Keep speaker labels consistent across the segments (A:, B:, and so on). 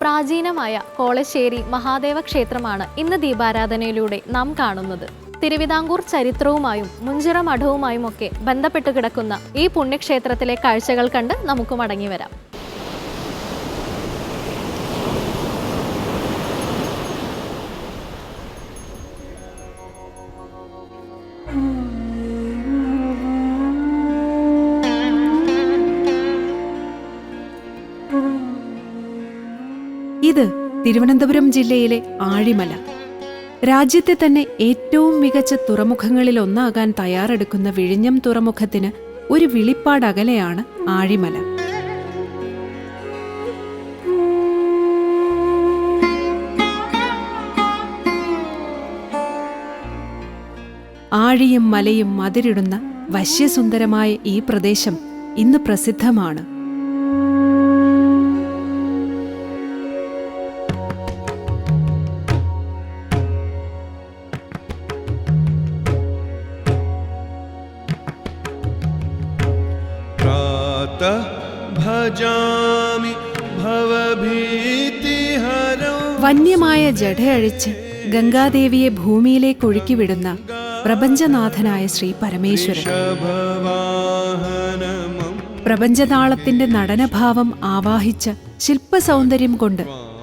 A: പ്രാചീനമായ കോളശ്ശേരി മഹാദേവ ക്ഷേത്രമാണ് ഇന്ന് ദീപാരാധനയിലൂടെ നാം കാണുന്നത്. തിരുവിതാംകൂർ ചരിത്രവുമായും മുഞ്ചിറ മഠവുമായും ഒക്കെ ബന്ധപ്പെട്ട് കിടക്കുന്ന ഈ പുണ്യക്ഷേത്രത്തിലെ കാഴ്ചകൾ കണ്ട് നമുക്ക് മടങ്ങി വരാം
B: ഇത് തിരുവനന്തപുരം ജില്ലയിലെ ആഴിമല? രാജ്യത്തെ തന്നെ ഏറ്റവും മികച്ച തുറമുഖങ്ങളിൽ ഒന്നാകാൻ തയ്യാറെടുക്കുന്ന വിഴിഞ്ഞം തുറമുഖത്തിന് ഒരു വിളിപ്പാടകലെയാണ് ആഴിമല. ആഴിയും മലയും മതിരിടുന്ന വശ്യസുന്ദരമായ ഈ പ്രദേശം ഇന്ന് പ്രസിദ്ധമാണ്. വന്യമായ ജഡയഴിച്ച് ഗംഗാദേവിയെ ഭൂമിയിലേക്ക് ഒഴുക്കിവിടുന്ന പ്രപഞ്ചനാഥനായ ശ്രീ പരമേശ്വരൻ. പ്രപഞ്ചനാളത്തിന്റെ നടനഭാവം ആവാഹിച്ച ശില്പസൗന്ദര്യം കൊണ്ട്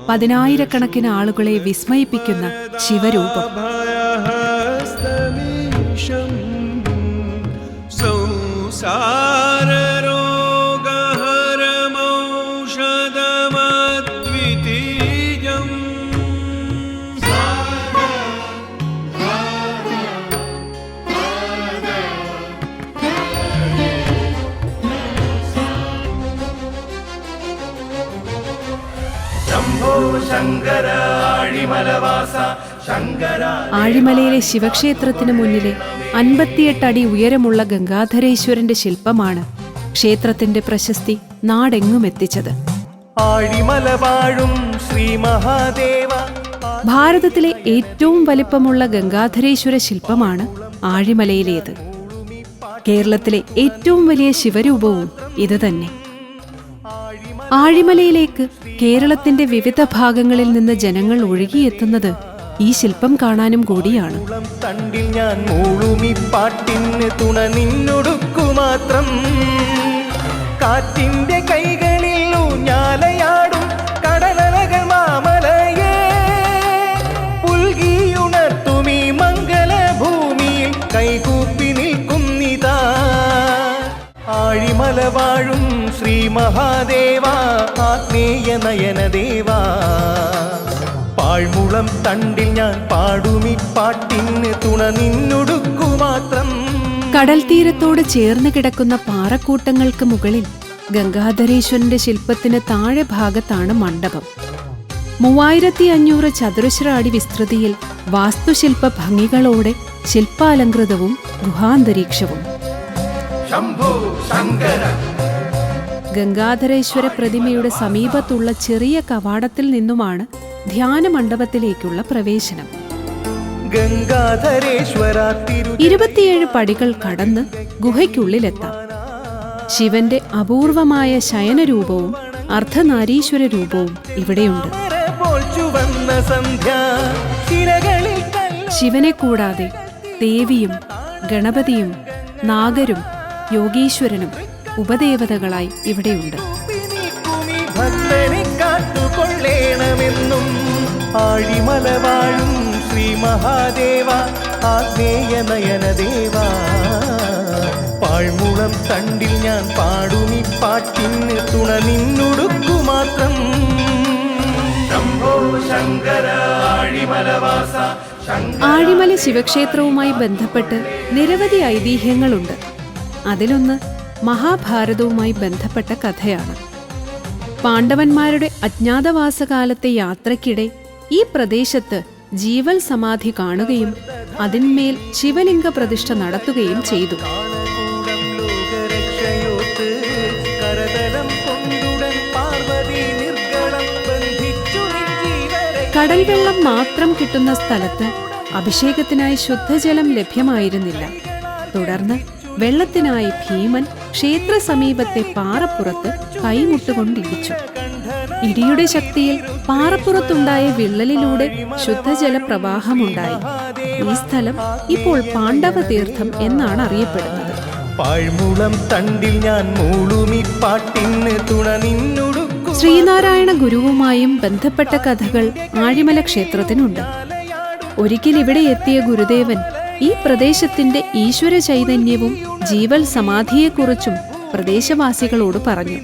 B: പതിനായിരക്കണക്കിന് ആളുകളെ വിസ്മയിപ്പിക്കുന്ന ശിവരൂപം. ആഴിമലയിലെ ശിവക്ഷേത്രത്തിന് മുന്നിലെ അൻപത്തിയെട്ടടി ഉയരമുള്ള ഗംഗാധരേശ്വരന്റെ ശില്പമാണ് ക്ഷേത്രത്തിന്റെ പ്രശസ്തി നാടെങ്ങും എത്തിച്ചത്. ഭാരതത്തിലെ ഏറ്റവും വലിപ്പമുള്ള ഗംഗാധരേശ്വര ശില്പമാണ് ആഴിമലയിലേത്. കേരളത്തിലെ ഏറ്റവും വലിയ ശിവരൂപവും ഇത് തന്നെ ആഴിമലയിലേക്ക് കേരളത്തിന്റെ വിവിധ ഭാഗങ്ങളിൽ നിന്ന് ജനങ്ങൾ ഒഴുകിയെത്തുന്നത് ഈ ശില്പം കാണാനും കൂടിയാണ്.
C: തണ്ടിൽ ഞാൻ മൂളുമി പാട്ടിന് തുണ നിന്നൊടുക്കു മാത്രം. കാറ്റിന്റെ കൈകളിൽ ഊഞ്ഞാലയാടും കടലകൾ മാമലയേ. പുൽകിയുണർത്തുമി മംഗലഭൂമിയിൽ കൈകൂപ്പി ആഴിമല വാഴും ശ്രീ മഹാദേവ ആത്മീയ നയനദേവ പാഴ്മുളം തണ്ടിൽ ഞാൻ പാടുമി പാട്ടിന് തുണ നിന്നൊടുക്കു മാത്രം.
B: കടൽ തീരത്തോട് ചേർന്ന് കിടക്കുന്ന പാറക്കൂട്ടങ്ങൾക്ക് മുകളിൽ ഗംഗാധരേശ്വരന്റെ ശില്പത്തിന് താഴെ ഭാഗത്താണ് മണ്ഡപം. മൂവായിരത്തി അഞ്ഞൂറ് ചതുരശ്ര അടി വിസ്തൃതിയിൽ വാസ്തുശില്പ ഭംഗികളോടെ ശില്പാലങ്കൃതവും ഗുഹാന്തരീക്ഷവും.
C: ശംഭോ ശങ്കര.
B: ഗംഗാധരേശ്വര പ്രതിമയുടെ സമീപത്തുള്ള ചെറിയ കവാടത്തിൽ നിന്നുമാണ് ധ്യാന മണ്ഡപത്തിലേക്കുള്ള പ്രവേശനം. ഇരുപത്തിയേഴ് പടികൾ കടന്ന് ഗുഹയ്ക്കുള്ളിലെത്താം. ശിവന്റെ അപൂർവമായ ശയനരൂപവും അർദ്ധനാരീശ്വര രൂപവും ഇവിടെയുണ്ട്. ശിവനെ കൂടാതെ ദേവിയും ഗണപതിയും നാഗരും യോഗീശ്വരനും ഉപദേവതകളായി ഇവിടെയുണ്ട്.
C: നിൽക്കുമീ ഭക്തനെ കാത്തുകൊള്ളേണമെന്നും ആഴിമല വാഴും ശ്രീ മഹാദേവ ആഗ്നേയ നയനദേവ പാഴ്മുളം തണ്ടിൽ ഞാൻ പാടുമി പാട്ടിന് തുണ നിന്നുടുക്കു മാത്രം.
B: ആഴിമല ശിവക്ഷേത്രവുമായി ബന്ധപ്പെട്ട് നിരവധി ഐതിഹ്യങ്ങളുണ്ട്. അതിലൊന്ന് മഹാഭാരതവുമായി ബന്ധപ്പെട്ട കഥയാണ്. പാണ്ഡവന്മാരുടെ അജ്ഞാതവാസകാലത്തെ യാത്രയ്ക്കിടെ ഈ പ്രദേശത്ത് ജീവൽ സമാധി കാണുകയും അതിന്മേൽ ശിവലിംഗ പ്രതിഷ്ഠ നടത്തുകയും ചെയ്തു. കടൽ വെള്ളം മാത്രം കിട്ടുന്ന സ്ഥലത്ത് അഭിഷേകത്തിനായി ശുദ്ധജലം ലഭ്യമായിരുന്നില്ല. തുടർന്ന് വെള്ളത്തിനായി ഭീമൻ ക്ഷേത്ര സമീപത്തെ പാറപ്പുറത്ത് കൈമുട്ടുകൊണ്ടിടിച്ചു ഇടിയുടെ ശക്തിയിൽ പാറപ്പുറത്തുണ്ടായ വിള്ളലിലൂടെ ശുദ്ധജല പ്രവാഹമുണ്ടായി ഈ സ്ഥലം ഇപ്പോൾ പാണ്ഡവ തീർത്ഥം എന്നാണ് അറിയപ്പെടുന്നത്.
C: പാഴ്മുളം തണ്ടിൽ ഞാൻ മൂളുമി പാട്ടിന് തുണ നിന്നൊടുക്കു.
B: ശ്രീനാരായണ ഗുരുവുമായും ബന്ധപ്പെട്ട കഥകൾ ആഴിമല ക്ഷേത്രത്തിനുണ്ട്. ഒരിക്കൽ ഇവിടെ എത്തിയ ഗുരുദേവൻ ഈ പ്രദേശത്തിന്റെ ഈശ്വര ചൈതന്യവും ജീവൽ സമാധിയെക്കുറിച്ചും പ്രദേശവാസികളോട് പറഞ്ഞു.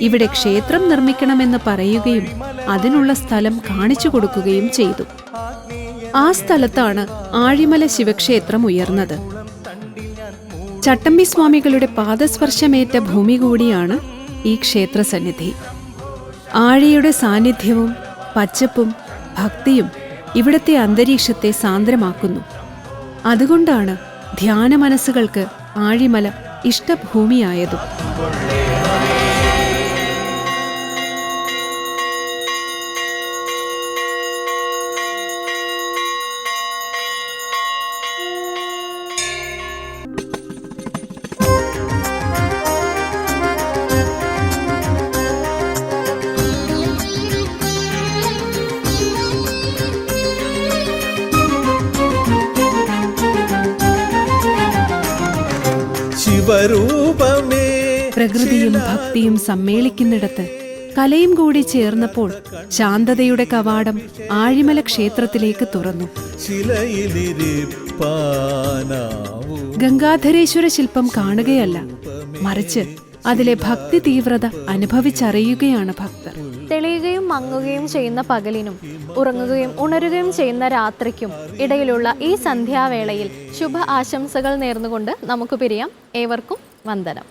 B: ഇവിടെ ക്ഷേത്രം നിർമ്മിക്കണമെന്ന് പറയുകയും അതിനുള്ള സ്ഥലം കാണിച്ചു കൊടുക്കുകയും ചെയ്തു. ആ സ്ഥലത്താണ് ആഴിമല ശിവക്ഷേത്രം ഉയർന്നത്. ചട്ടമ്പി സ്വാമികളുടെ പാദസ്പർശമേറ്റ ഭൂമി കൂടിയാണ് ഈ ക്ഷേത്ര സന്നിധി ആഴിയുടെ സാന്നിധ്യവും പച്ചപ്പും ഭക്തിയും ഇവിടുത്തെ അന്തരീക്ഷത്തെ സാന്ദ്രമാക്കുന്നു. അതുകൊണ്ടാണ് ധ്യാന മനസ്സുകൾക്ക് ആഴിമല ഇഷ്ടഭൂമിയായതും.
D: ശിവരൂപമേ
B: പ്രകൃതിയും ഭക്തിയും സമ്മേളിക്കുന്നിടത്ത് കലയും കൂടി ചേർന്നപ്പോൾ ശാന്തതയുടെ കവാടം ആഴിമല ക്ഷേത്രത്തിലേക്ക് തുറന്നു. ഗംഗാധരേശ്വര ശില്പം കാണുകയല്ല മറിച്ച് അതിലെ ഭക്തി തീവ്രത അനുഭവിച്ചറിയുകയാണ് ഭക്തർ.
A: മങ്ങുകയും ചെയ്യുന്ന പകലിനും ഉറങ്ങുകയും ഉണരുകയും ചെയ്യുന്ന രാത്രിക്കും ഇടയിലുള്ള ഈ സന്ധ്യാവേളയിൽ ശുഭ ആശംസകൾ നേർന്നുകൊണ്ട് നമുക്ക് പിരിയാം. ഏവർക്കും വന്ദനം.